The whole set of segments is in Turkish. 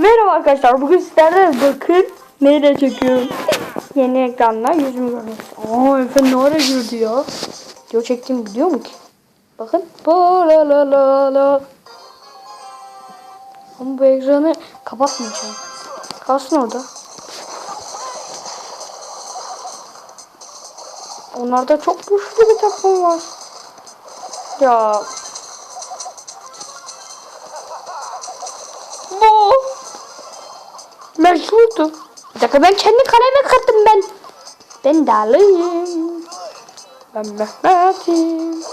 Merhaba arkadaşlar. Bugün sizlerle bakın neyle çekiyorum. Yeni ekranla yüzümü görüyoruz. Aa Efe ne ara girdi ya? Video çektiğimi biliyor mu ki? Bakın. La la la la. Ama bu ekranı kapatmayacağım. Kalsın orada. Onlarda çok güçlü bir takım var. Ya. Bu. Mecburdu. Bir dakika ben kendi kaleme kırdım ben. Ben dalıyım. Ben Mehmet'im.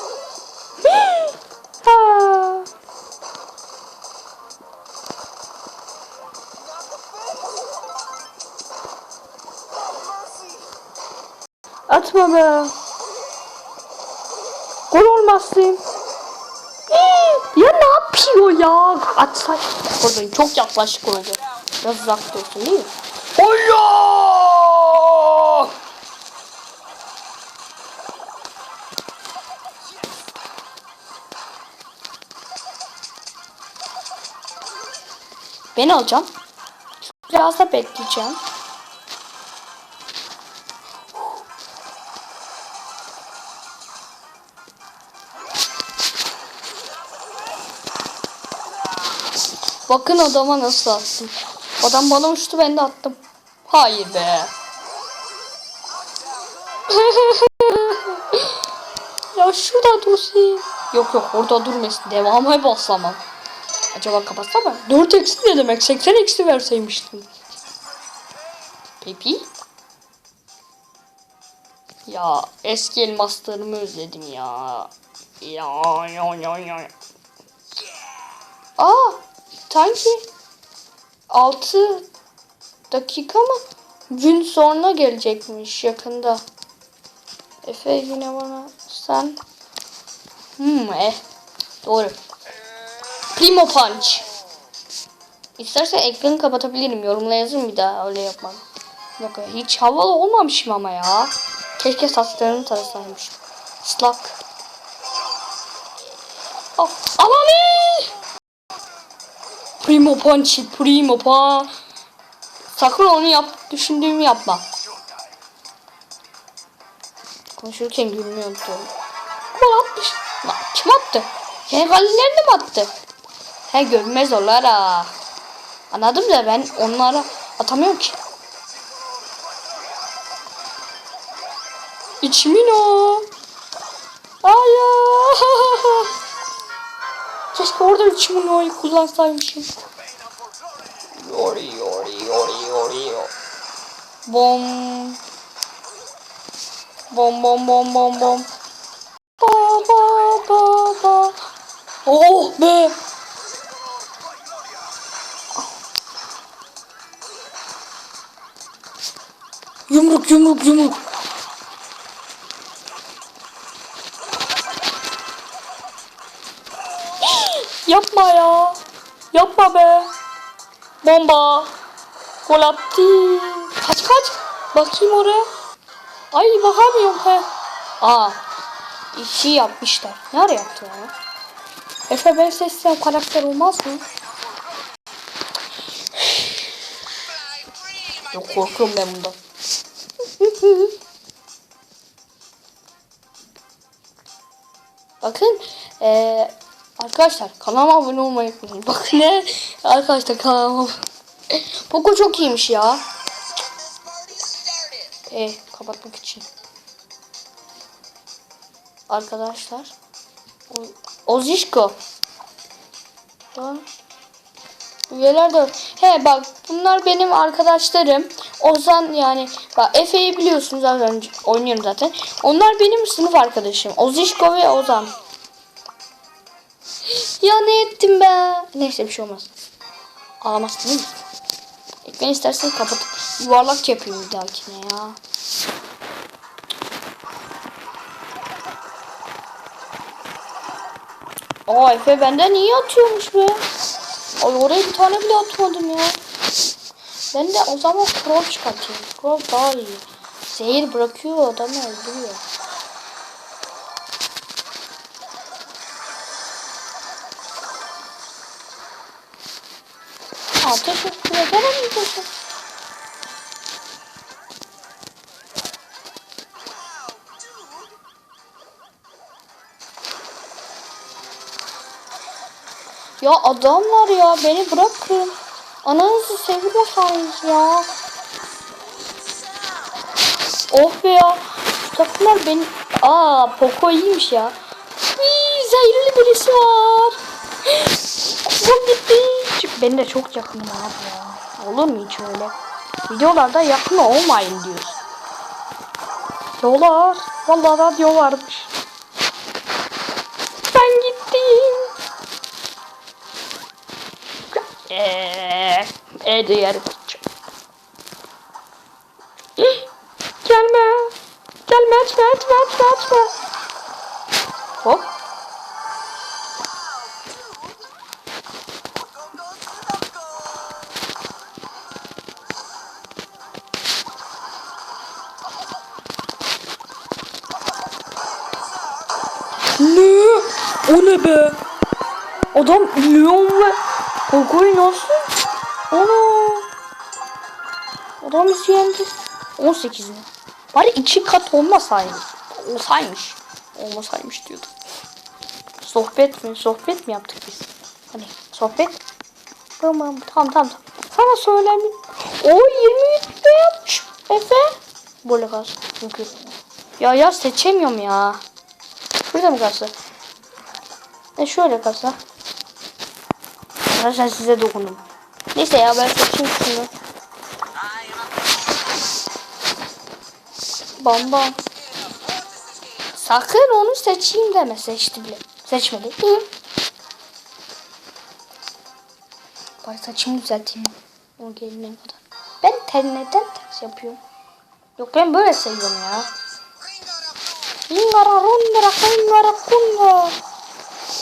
Atma be. Gol olmazsın. ya ne yapıyor ya? Pardon çok yaklaşık oldu. Biraz uzak dursun değil mi? Allah! Ben alacağım. Biraz da bekleyeceğim. Bakın adama nasıl attım. Adam bana uçtu ben de attım. Hayır be. ya şurada dursun. Yok yok orada durmasın. Devamı basamam. Acaba kapatsam mı? 4 eksi ne demek? 80 eksi verseymiştim. Pepi? Ya eski elmaslarımı özledim ya. Ya ya ya ya. Aa, sanki 6 dakika mı? Gün sonra gelecekmiş yakında. Efe yine bana sen. Hmm, eh. Doğru. Primo Punch. İstersen ekranı kapatabilirim. Yorumla yazın bir daha öyle yapmam. Dakika, hiç havalı olmamışım ama ya. Keşke saçlarını tarasaymışım. Slak. Oh, anani! Primo Punch, Primo Punch. Sakın onu yap, düşündüğümü yapma. Konuşurken gülmeyi unutuyorum. Gol atmış. Lan kim attı? Kendi kalelerini mi attı? He görmez onlar ha. Anladım da ben onlara atamıyorum ki. İçimin o. Keşke orada içimin o'yu kullansaymışım. Yori yori yori yori yori. Bom. Bom bom bom bom bom. Ba ba ba ba. Oh be. Yumruk yumruk yumruk. Yapma ya. Yapma be. Bomba. Gol attı. Kaç kaç. Bakayım oraya. Ay bakamıyorum he. Aa. İşi yapmışlar. Ne ara yaptılar ya? Efe ben seçsem karakter olmaz mı? Yok korkuyorum ben bundan. Bakın eee arkadaşlar kanalıma abone olmayı unutmayın. Bakın ne arkadaşlar kanalıma Poco çok iyiymiş ya. E kapatmak için. Arkadaşlar. O- Ozişko. Üyeler de he bak bunlar benim arkadaşlarım. Ozan yani bak Efe'yi biliyorsunuz az önce oynuyorum zaten. Onlar benim sınıf arkadaşım. Ozişko ve Ozan. Ya ne ettim be? Neyse bir şey olmaz. Ağlamazsın değil mi? Ekmeği istersen kapat. Yuvarlak yapayım bir dahakine ya. Aa Efe benden iyi atıyormuş be. Ay oraya bir tane bile atmadım ya. Ben de o zaman Crow çıkartayım. Crow daha iyi. Zehir bırakıyor adamı öldürüyor. Ederim. Teşekkür. Ya adamlar ya beni bırakın. Ananızı seviyorsanız ya. Oh be ya. Takımlar beni... Aa Poco iyiymiş ya. Hii, zehirli birisi var. Bu gitti. Ben de çok yakınım abi ya. Olur mu hiç öyle? Videolarda yakın olmayın diyoruz. Dolar. Vallahi radyo varmış. Ben gittim. Eee, e diğer Gelme. Gelme açma açma açma açma. Be? Adam Leon ve Gogo'yu nasıl? Ana. Adam bizi yendi. 18 mi? Bari iki kat olmasaydı. Olsaymış. Olmasaymış diyordum. Sohbet mi? Sohbet mi yaptık biz? Hani sohbet? Tamam tamam tamam. Sana söyleyeyim. O 20 de yapmış. Efe. Böyle kalsın. Çünkü. Ya ya seçemiyorum ya. Şurada mı kalsa? E şöyle kalsa. Arkadaşlar size dokundum. Neyse ya ben seçeyim şunu. Bam bam. Sakın onu seçeyim deme. Seçti bile. Seçmedi. İyi. Bari saçımı düzelteyim. O gelene kadar. Ben ter neden ters yapıyorum? Yok ben böyle seviyorum ya. Ingara rundara kungara kunga.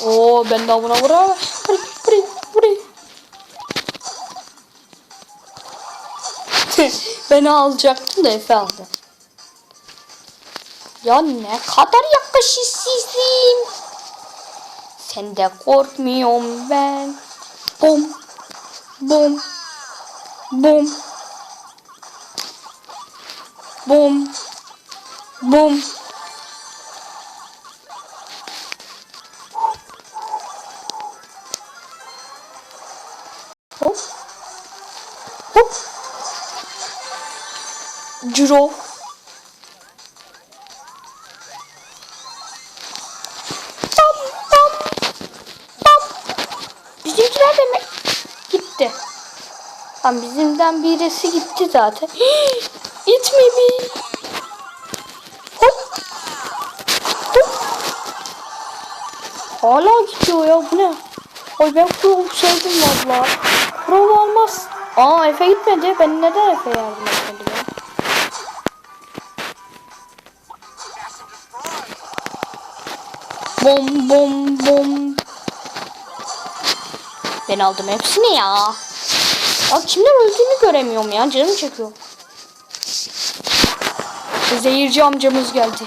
Oo ben daha buna vuri. Beni alacaktım da Efe aldı. Ya ne kadar yakışıksızsın. Sen de korkmuyorum ben. Bum. Bum. Bum. Bum. Bum. Tam bizimden birisi gitti zaten. Gitme mi? Hop. Hop. Hala gidiyor ya bu ne? Ay ben Pro sevdim valla. Pro olmaz. Aa Efe gitmedi. Ben neden Efe yardım etmedim ya? Bom bom bom. Ben aldım hepsini ya. Ya kimler öldüğünü göremiyorum ya. Canım çekiyor. Zehirci amcamız geldi.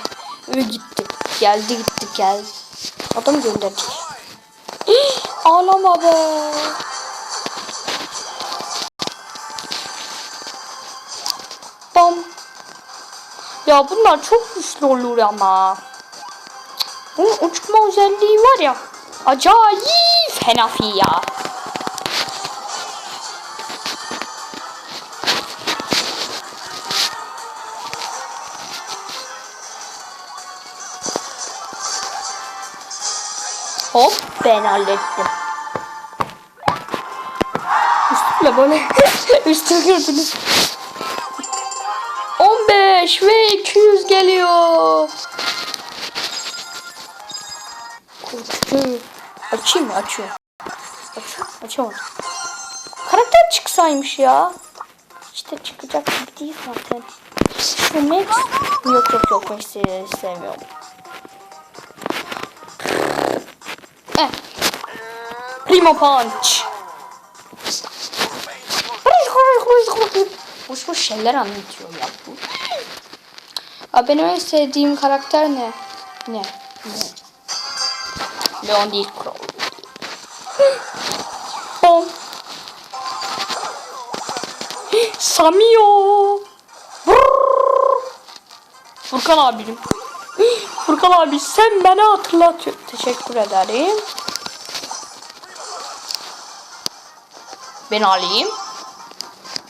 Ve gitti. Geldi gitti geldi. Adam gönderdi. Ağlama be. Bam. Ya bunlar çok güçlü olur ama. Bunun uçma özelliği var ya. Acayip fenafi ya. Hop ben hallettim. Üstümle böyle üstüme gördünüz. 15 ve 200 geliyor. Korkutucu. Açayım mı? Açıyorum. Açıyorum. Açamadım. Karakter çıksaymış ya. İşte çıkacak gibi değil zaten. Şu Max. Yok yok yok. Max'i sevmiyorum. Primo Punch. Boş boş şeyler anlatıyor ya bu. Abi benim en sevdiğim karakter ne? Ne? Ne? Leon değil Crow. Bom. Samio. Furkan abim. Furkan abi sen beni hatırlatıyorsun. Teşekkür ederim. Ben alayım.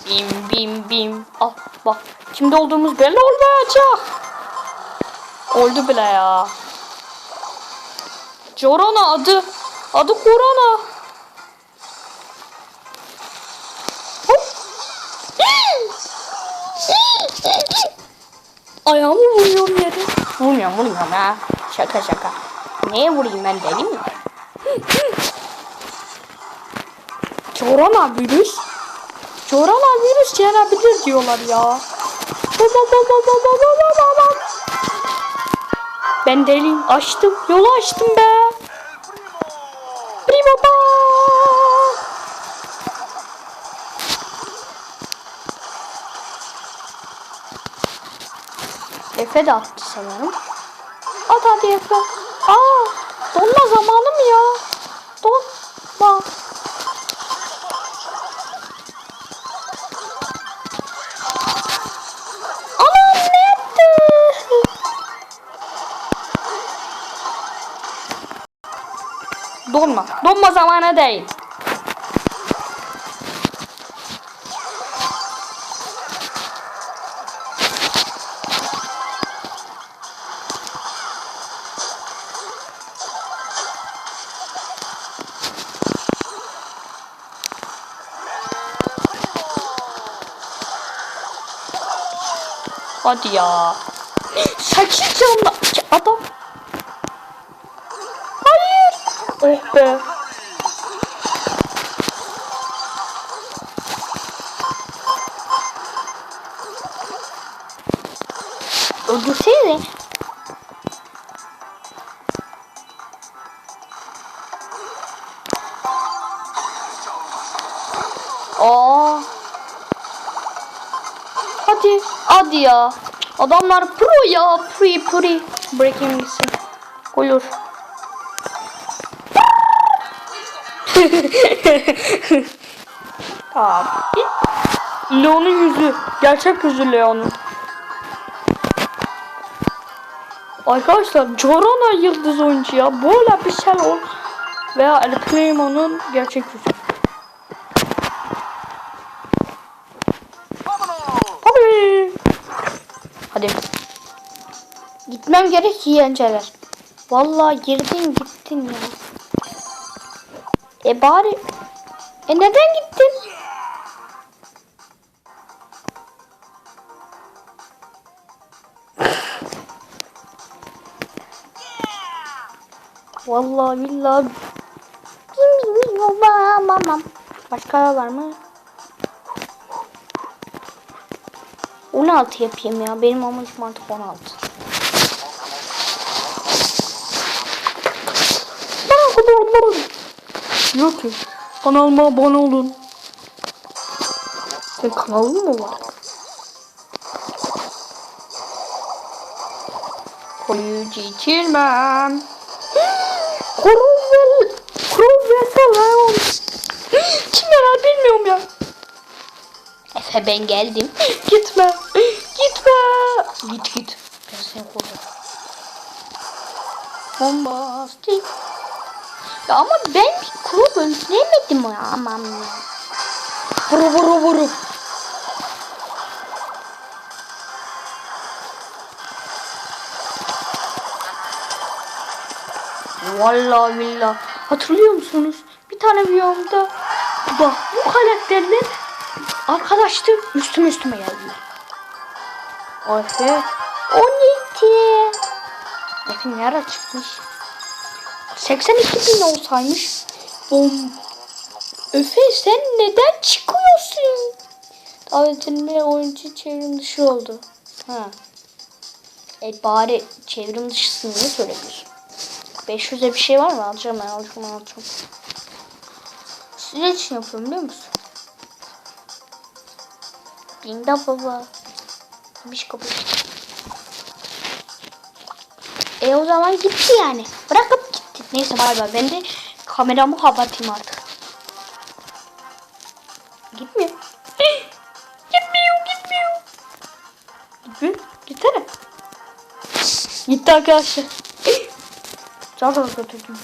Bim bim bim. Al bak. Kimde olduğumuz belli olmayacak. Oldu bile ya. Corona adı. Adı Corona. Hop. Ayağımı vuruyorum yere. Vurmuyorum vurmuyorum ha. Şaka şaka. Neye vurayım ben deli mi? Corona virüs. Corona virüs yenebilir diyorlar ya. Bam, bam, bam, bam, bam, bam, bam, bam, bam. Ben deliyim. Açtım. Yolu açtım be. Primo ba. Efe de attı sanırım. At hadi Efe. Aa, donma zamanı mı ya? Donma. Donma zamanı değil. Hadi ya. Sekiz canlı adam. Hayır. Oh be. Öldürsene. Aa. Hadi, hadi ya. Adamlar pro ya, pro pro. Breaking gitsin. Olur. Tamam. Leon'un yüzü. Gerçek yüzü Leon'un. Arkadaşlar Corona yıldız oyuncu ya. Böyle bir şey ol. Veya El Primo'nun gerçek yüzü. Hadi. Gitmem gerek yiyenceler. Vallahi girdin gittin ya. E bari. E neden gittin? Vallahi billahi. Bilmiyorum. Başka var mı? 16 yapayım ya. Benim amacım artık 16. Bana kadar olmalı. Yok ki. Kanalıma abone olun. Senin kanalın mı var? Koyucu içirmem. Cromwell. Cromwell falan. Kim herhalde bilmiyorum ya. Efe ben geldim. Gitme. Gitme. Git git. Ben seni koruyacağım. Bombastik. Ya ama ben kuru öldüremedim ya aman ya. Vuru vuru vuru. Vallahi billah. Hatırlıyor musunuz? Bir tane videomda bak bu karakterler arkadaştı üstüme üstüme geldiler. Efe 12 Efe ne ara çıkmış? 82 bin olsaymış. Bom. Efe sen neden çıkıyorsun? Davetimde oyuncu çevrim dışı oldu. Ha. E bari çevrim dışısın niye söylemiyorsun? 500'e bir şey var mı? Alacağım ben alacağım alacağım. Sizin için yapıyorum biliyor musun? Binda baba. Bir kapı. E o zaman gitti yani. Gitti. Neyse bay bay. Ben de kameramı kapatayım artık. Gitmiyor. gitmiyor, gitmiyor. Gitmiyor. Gitsene. Gitti arkadaşlar. Can da götürdüm.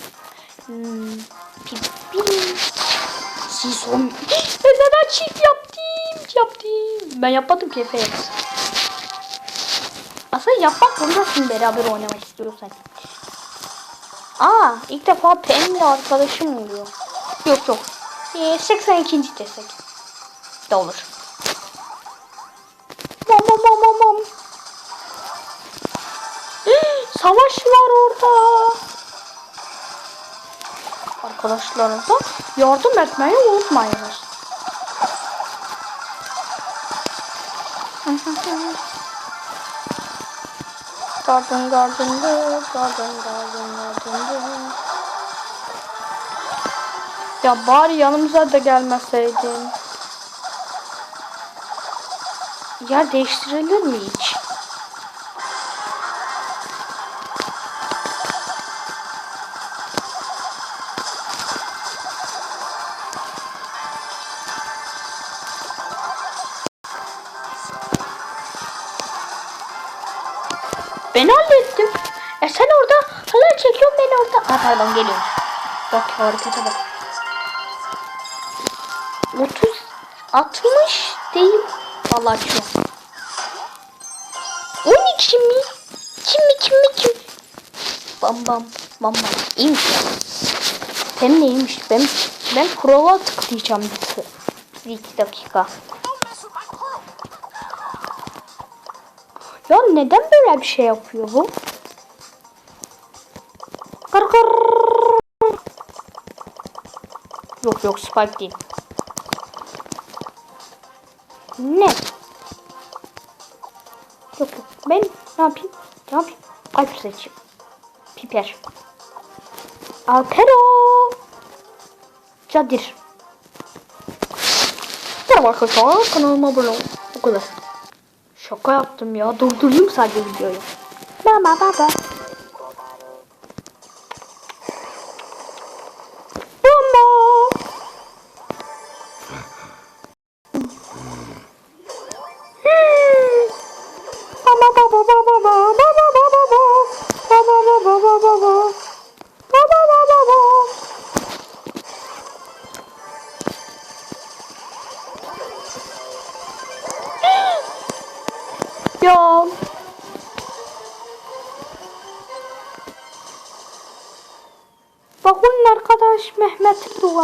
Hmm. Pipi. Siz on... Ben neden çift yaptım? Yaptım. Ben yapmadım ki Efe yapsın. Aslında yapmak zorundasın beraber oynamak istiyorsan. Aa ilk defa Pem'le arkadaşım oluyor. Yok yok. Ee, 82. desek. De olur. Mam mam mam mam. Savaş var orada. Arkadaşlarınıza yardım etmeyi unutmayınız. Garden garden garden garden garden Ya bari yanımıza da gelmeseydin. Yer değiştirilir mi hiç? Pardon geliyorum. Bak harekete bak. 30 60 değil. Vallahi açıyorum. 12 mi? Kim mi kim mi kim? Bam bam bam bam. İyiymiş ya. Hem neymiş? Ben ben prova tıklayacağım bir iki dakika. Ya neden böyle bir şey yapıyor bu? Yok yok Spike değil. Ne? Yok yok. Ben ne yapayım? Ne yapayım? Alp seçeyim. Piper. Alpero. Cadir. Merhaba arkadaşlar. Kanalıma abone olun. Bu kadar. Şaka yaptım ya. Durdurayım sadece videoyu. Mama baba.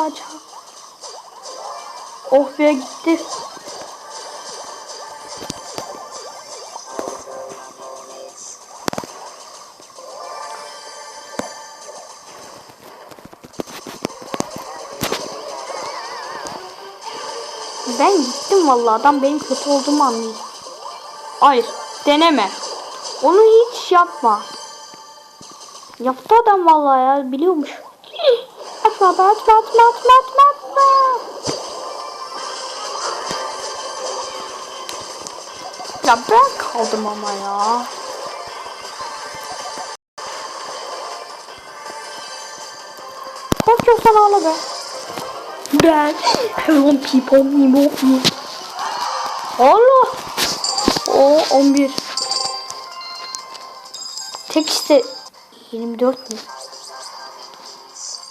Doğacak. Oh be gitti. Ben gittim vallahi adam benim kötü olduğumu anlayacak. Hayır deneme. Onu hiç yapma. Yaptı adam vallahi ya biliyormuş. Atma atma atma atma atma atma atma. Ya ben kaldım ama ya. Korkuyorsan ağla be. Ben Hello people mimo mi. Allah. O 11. Tek işte 24 mi?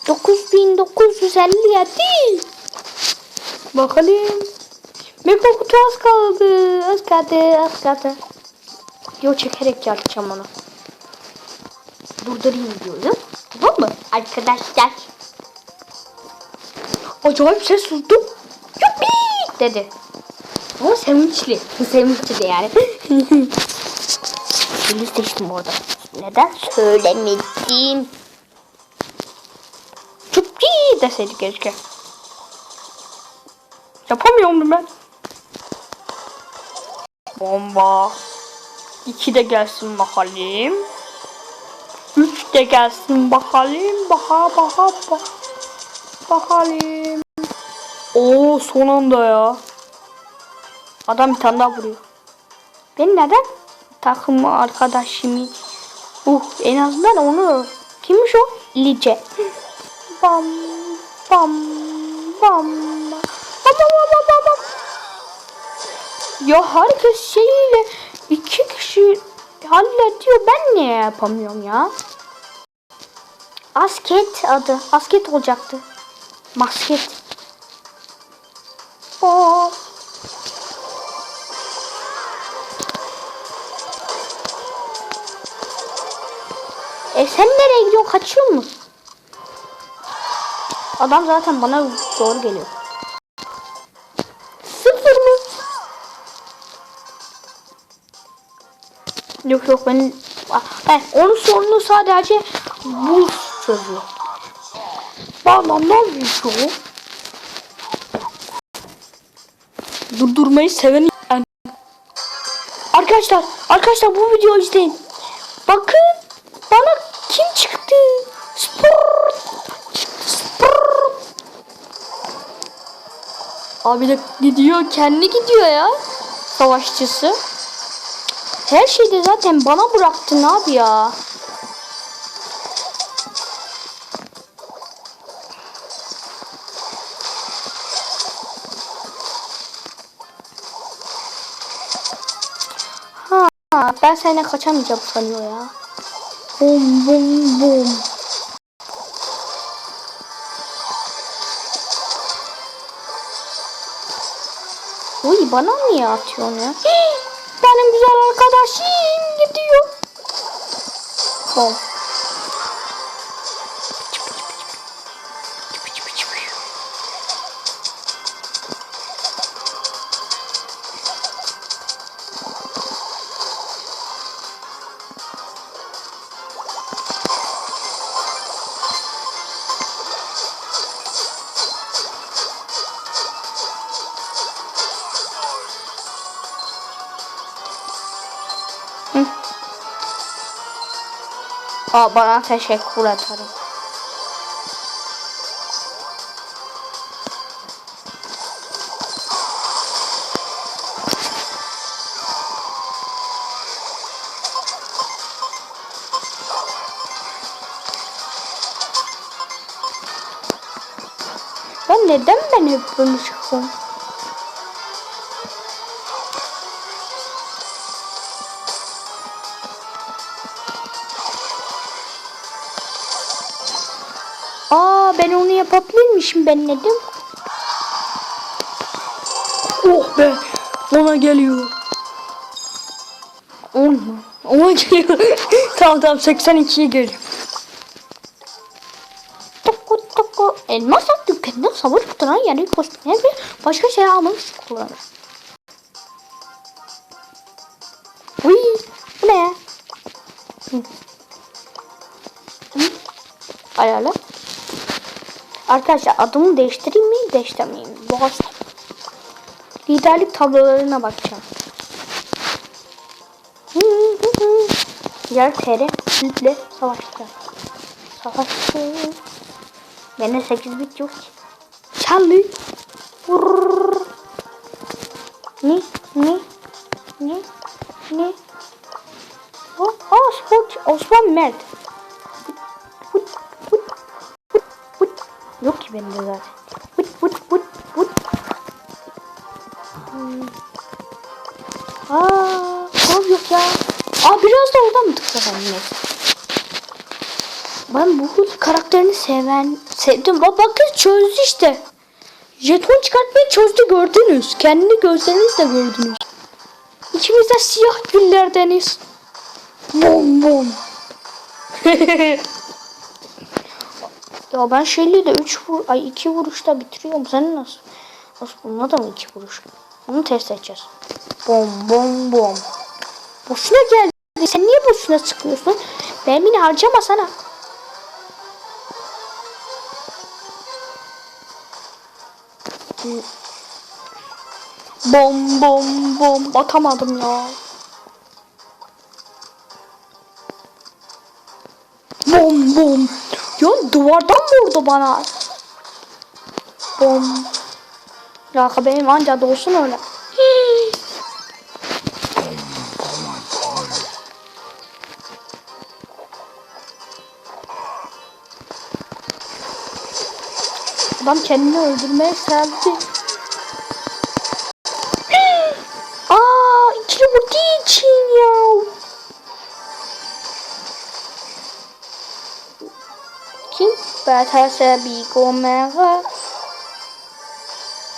9957. Bakalım. Mega kutu az kaldı. Az kaldı. Az kaldı. Video çekerek yapacağım onu. Durdurayım diyorum. Tamam mı? Arkadaşlar. Acayip ses duydum. Yuppi dedi. Ama sevinçli. Sevinçli de yani. Bunu seçtim orada. Neden söylemedim? Yuppi deseydi keşke. Yapamıyorum ben. Bomba. İki de gelsin bakalım. Üç de gelsin bakalım. Baha baha baha. Bakalım. Oo son anda ya. Adam bir tane daha vuruyor. Ben neden takımı arkadaşımı uh en azından onu kimmiş o? Lice. Bam bam bam. Bam bam bam bam bam. Ya herkes şeyiyle iki kişi hallediyor. Ben niye yapamıyorum ya? Asket adı. Asket olacaktı. Masket. Oo. E sen nereye gidiyorsun? Kaçıyor musun? Adam zaten bana doğru geliyor. Sıfır mı? Yok yok ben ben onun sorunu sadece buz çözüyor. Bana ne oluyor? Durdurmayı seven. Arkadaşlar, arkadaşlar bu videoyu izleyin. Bakın Abi de gidiyor kendi gidiyor ya. Savaşçısı. Her şeyi de zaten bana bıraktın abi ya. Ha, ben senden kaçamayacağım sanıyor ya. Bum bum bum. Bana niye atıyorsun ya? Benim güzel arkadaşım gidiyor. Bom. Aa, bana teşekkür ederim. Ya neden ben hep bunu çıkıyorum? Ben onu yapabilirmişim ben dedim. Oh be. Ona geliyor. On mu? Ona geliyor. tamam tamam 82'ye geliyor. Toku toku. Elmas dükkanında savaş kutulan yani kostümler ve başka şey almak için kullanır. Uy, bu ne ya? Ayarla. Arkadaşlar adımı değiştireyim mi değiştirmeyeyim mi? Boğaz. Liderlik tablolarına bakacağım. Yer TR Hitler savaşta. Savaştı. Bende 8 bit yok ki. Charlie. Vurr. Ne? Ne? Ne? Ne? Oh, oh. Osman Mert. Bende zaten. Vut, vut, vut, vut. Hmm. Ne yok ya? Aa biraz da oradan mı tıklasam neyse. Ben bu karakterini seven sevdim. Bak bakın çözdü işte. Jeton çıkartmayı çözdü gördünüz. Kendi gözlerinizle gördünüz. İkimiz de siyah güllerdeniz. Bom bom. ya ben şeyle de 3 vur ay 2 vuruşta bitiriyorum. Sen nasıl? Nasıl bununla da mı 2 vuruş? Bunu test edeceğiz. Bom bom bom. Boşuna geldi. Sen niye boşuna sıkıyorsun? Ben beni harcamasana. Bom bom bom. Atamadım ya. Duvardan vurdu bana. Bom. Ya benim anca dolsun öyle. Adam kendini öldürmeye serdi. Fethese bir gomera.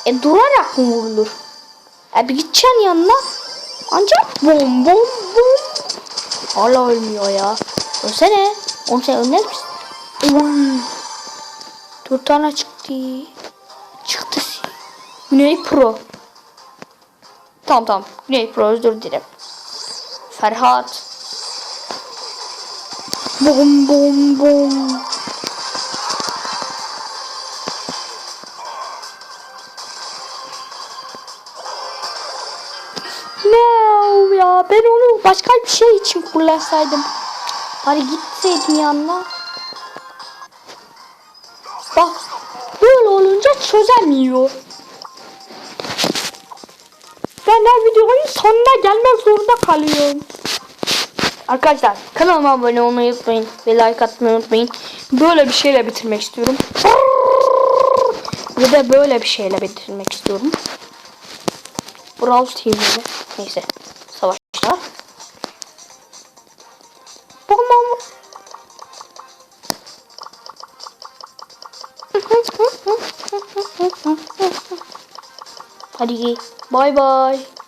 E durarak mı vurulur? E bir gideceksin yanına. Ancak bom bom bom. Hala ölmüyor ya. Ölsene. Oğlum sen ölmez misin? Uy. Dört tane çıktı. Çıktı. Güney Pro. Tamam tamam. Güney Pro özür dilerim. Ferhat. Bom bom bom. Ben onu başka bir şey için kullansaydım. Bari gitseydim yanına. Bak böyle olunca çözemiyor. Ben her videonun sonuna gelmek zorunda kalıyorum. Arkadaşlar kanalıma abone olmayı unutmayın ve like atmayı unutmayın. Böyle bir şeyle bitirmek istiyorum. Ve de böyle bir şeyle bitirmek istiyorum. Brawl TV'de. Neyse. Hadi bay bay.